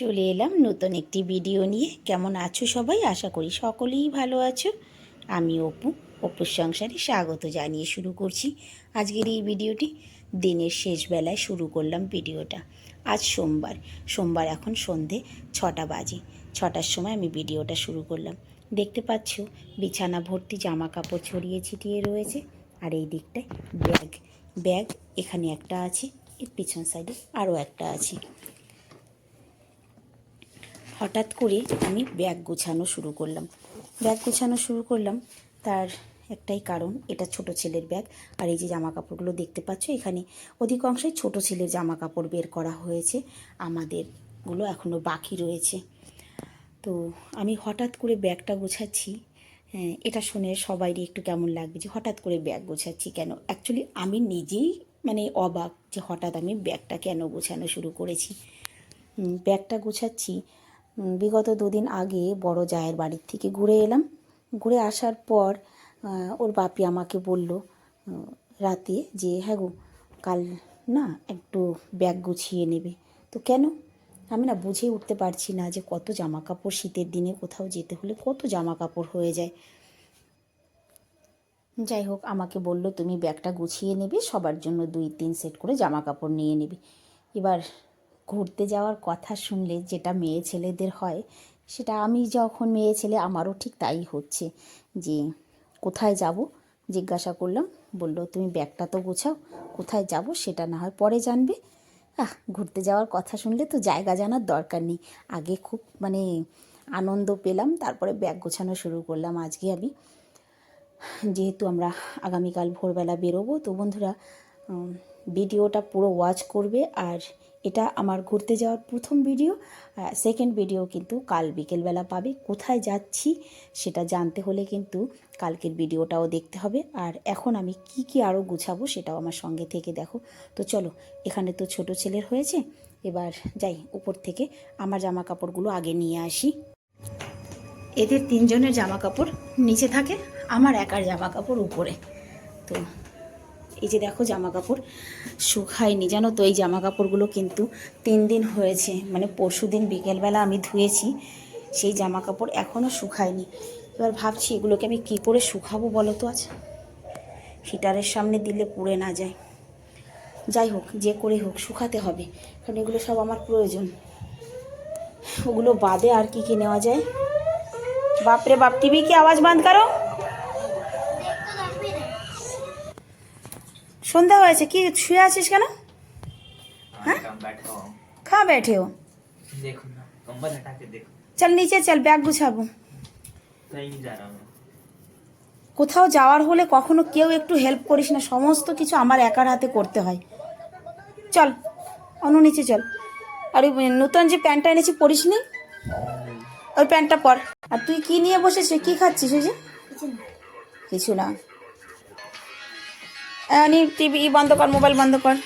চলে এলাম নতুন একটি ভিডিও নিয়ে। কেমন আছো সবাই? আশা করি সকলেই ভালো আছো। আমি অপু, অপুর সংসারে স্বাগত জানিয়ে শুরু করছি আজকের এই ভিডিওটি দিনের শেষ বেলায় শুরু করলাম ভিডিওটা আজ সোমবার। সোমবার এখন সন্ধে ছটা বাজে। ছটার সময় আমি ভিডিওটা শুরু করলাম। দেখতে পাচ্ছ, বিছানা ভর্তি জামা কাপড় ছড়িয়ে ছিটিয়ে রয়েছে। আর এই দিকটায় ব্যাগ। ব্যাগ এখানে একটা আছে, এর পিছন সাইডে আরও একটা আছে। হঠাৎ করে আমি ব্যাগ গোছানো শুরু করলাম। ব্যাগ গোছানো শুরু করলাম তার একটাই কারণ এটা ছোট ছেলের ব্যাগ। আর এই যে জামা কাপড়গুলো দেখতে পাচ্ছ এখানে অধিকাংশই ছোট ছেলের জামা কাপড় বের করা হয়েছে। আমাদেরগুলো এখনও বাকি রয়েছে। তো আমি হঠাৎ করে ব্যাগটা গোছাচ্ছি। হ্যাঁ, এটা শুনে সবাইরই একটু কেমন লাগবে যে হঠাৎ করে ব্যাগ গোছাচ্ছি কেন? অ্যাকচুয়ালি আমি নিজেই মানে অবাক যে হঠাৎ আমি ব্যাগটা কেন গোছানো শুরু করেছি। ব্যাগটা গোছাচ্ছি বিগত দুদিন আগে বড় জায়ের বাড়ির থেকে ঘুরে এলাম। ঘুরে আসার পর ওর বাপি আমাকে বলল রাতে যে হ্যাঁ গো, কাল না একটু ব্যাগ গুছিয়ে নেবে। তো কেন? আমি না বুঝে উঠতে পারছি না যে কত জামা কাপড় শীতের দিনে কোথাও যেতে হলে কত জামা কাপড় হয়ে যায়। যাই হোক, আমাকে বলল, তুমি ব্যাগটা গুছিয়ে নেবে, সবার জন্য দুই তিন সেট করে জামা কাপড় নিয়ে নেবে। এবার ঘুরতে যাওয়ার কথা শুনলে যেটা মেয়ে ছেলেদের হয়, সেটা আমি যখন মেয়ে ছেলে আমারও ঠিক তাই হচ্ছে। যে কোথায় যাব? জিজ্ঞাসা করলাম, বলল, তুমি ব্যাগটা তো গোছাও, কোথায় যাব সেটা না হয় পরে জানবে। আহ, ঘুরতে যাওয়ার কথা শুনলে তো জায়গা জানার দরকার নেই। আগে খুব মানে আনন্দ পেলাম, তারপরে ব্যাগ গোছানো শুরু করলাম। আজকে আমি, যেহেতু আমরা আগামীকাল ভোরবেলা বেরোবো, তো বন্ধুরা ভিডিওটা পুরো ওয়াচ করবে আর এটা আমার ঘুরতে যাওয়ার প্রথম ভিডিও সেকেন্ড ভিডিও কিন্তু কাল বিকেলবেলা পাবে। কোথায় যাচ্ছি সেটা জানতে হলে কিন্তু কালকের ভিডিওটাও দেখতে হবে। আর এখন আমি কি কি আরও গুছাবো সেটাও আমার সঙ্গে থেকে দেখো। তো চলো, এখানে তো ছোট ছেলের হয়েছে। এবার যাই, উপর থেকে আমার জামা কাপড়গুলো আগে নিয়ে আসি। এদের তিনজনের জামা কাপড় নিচে থাকে, আমার একার জামা কাপড় উপরে। তো এই যে দেখো জামা কাপড় শুকায়নি, জানো তো? এই জামা কাপড়গুলো কিন্তু তিন দিন হয়েছে মানে পরশু দিন বিকেলবেলা আমি ধুয়েছি, সেই জামা কাপড় এখনও শুকায়নি। এবার ভাবছি এগুলোকে আমি কি করে শুকাবো বলো তো আজ? হিটারের সামনে দিলে পুড়ে না যায়। যাই হোক, যে করে হোক, শুকাতে হবে, কারণ এগুলো সব আমার প্রয়োজন। ওগুলো বাদে আর কি কি নেওয়া যায়? বাপরে বাপ, টিভি কি আওয়াজ বাঁধ করো? সন্ধ্যা হয়েছে? কি শুয়ে আছিস কেন? হ্যাঁ? খা বেঠে ও। চল নিচে চল ব্যাগ গুছাবো। কোথাও যাওয়ার হলে কখনো কেউ একটু হেল্প করিস না সমস্ত কিছু আমার একার হাতে করতে হয়। চল অন্য নিচে চল। আর ওই নতুন যে প্যান্টটা এনেছি পরিস নি? ওই প্যান্টটা পর। আর তুই কি নিয়ে বসেছিস? কি খাচ্ছিস ওই যে? কিছু না। নি টিভি বন্ধ কর, মোবাইল বন্ধ কর।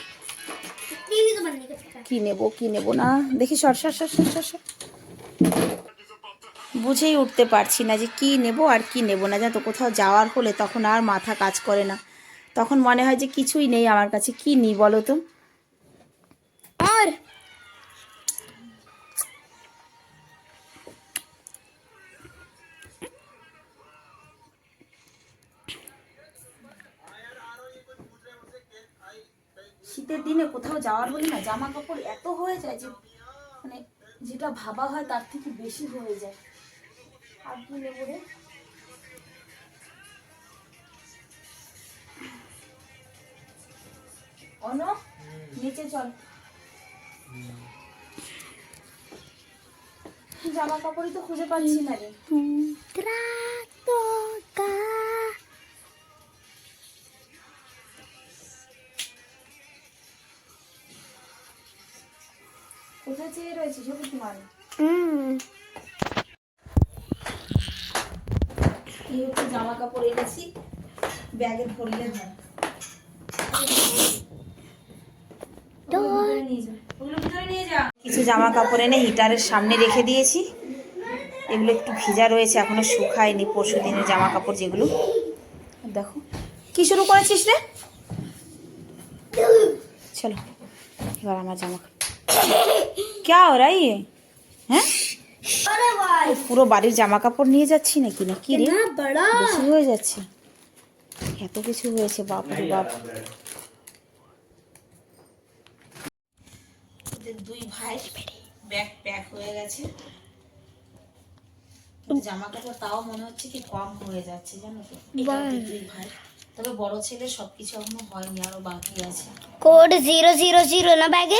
কি নেব কি নেব না? দেখি, সর সর সর সর সর সর। বুঝেই উঠতে পারছি না যে কি নেব আর কি নেব না। যেন তো, কোথাও যাওয়ার হলে তখন আর মাথা কাজ করে না। তখন মনে হয় যে কিছুই নেই আমার কাছে। কি নিই বলো তো? শীতের দিনে কোথাও যাওয়ার হলে না জামা কাপড় এত হয়ে যায় যে মানে যেটা ভাবা হয় তার থেকে বেশি হয়ে যায়। আর কি নেব রে? অন নিচে চল। জামা কাপড়ই তো খুঁজে পাচ্ছি না রে। চেয়ে রয়েছে সবুজ এই হচ্ছে জামা কাপড় এনেছি ব্যাগে ভরলে হয়। কিছু জামা কাপড় এনে হিটারের সামনে রেখে দিয়েছি। এগুলো একটু ভিজা রয়েছে এখনও শুকায়নি। পরশু দিনের জামা কাপড় যেগুলো। দেখো কি শুরু করেছিস রে? চলো এবার আমার জামা কাপড় क्या हो रहा है ये হ্যাঁ अरे भाई এই পুরো বাড়ির জামা কাপড় নিয়ে যাচ্ছি নাকি না কি রে इतना बड़ा বেশি হয়ে যাচ্ছে এত কিছু হয়েছে বাপ রে বাপ ওদের দুই ভাই ব্যাগ প্যাক হয়ে গেছে কিন্তু জামা কাপড় তাও মনে হচ্ছে কি কম হয়ে যাচ্ছে জানো তো এটা ওদের দুই ভাই তবে বড় ছেলে সবকিছু এখনো হয়নি আরো বাকি আছে कोड जीरो जीरो जीरो ना बैगे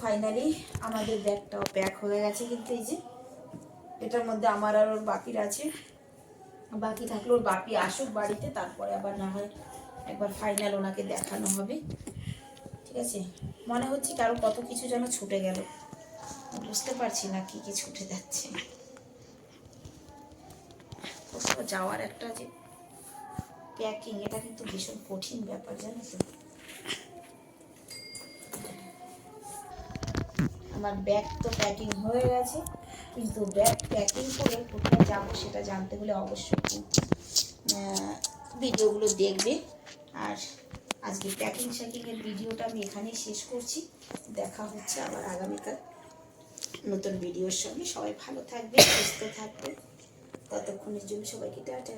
ফাইনালি আমাদের ব্যাগটাও প্যাক হয়ে গেছে কিন্তু এই যে, এটার মধ্যে আমার আর ওর বাপির আছে। বাকি থাকলে ওর বাপি আসুক বাড়িতে, তারপরে আবার না হয় একবার ফাইনাল ওনাকে দেখানো হবে। ঠিক আছে? মনে হচ্ছে কারও কত কিছু যেন ছুটে গেল। বুঝতে পারছি না কি কি ছুটে যাচ্ছে। যাওয়ার একটা যে প্যাকিং এটা কিন্তু ভীষণ কঠিন ব্যাপার জানো তো। আমার ব্যাগ তো প্যাকিং হয়ে গেছে। কিন্তু ব্যাগ প্যাকিং করে কোথায় যাব সেটা জানতে হলে অবশ্যই ভিডিওগুলো দেখবে। আর আজকে প্যাকিং শ্যাকিংয়ের ভিডিওটা আমি এখানেই শেষ করছি। দেখা হচ্ছে আবার আগামীকাল নতুন ভিডিওর সঙ্গে। সবাই ভালো থাকবে সুস্থ থাকবে ততক্ষণের জন্য সবাইকে টাটা।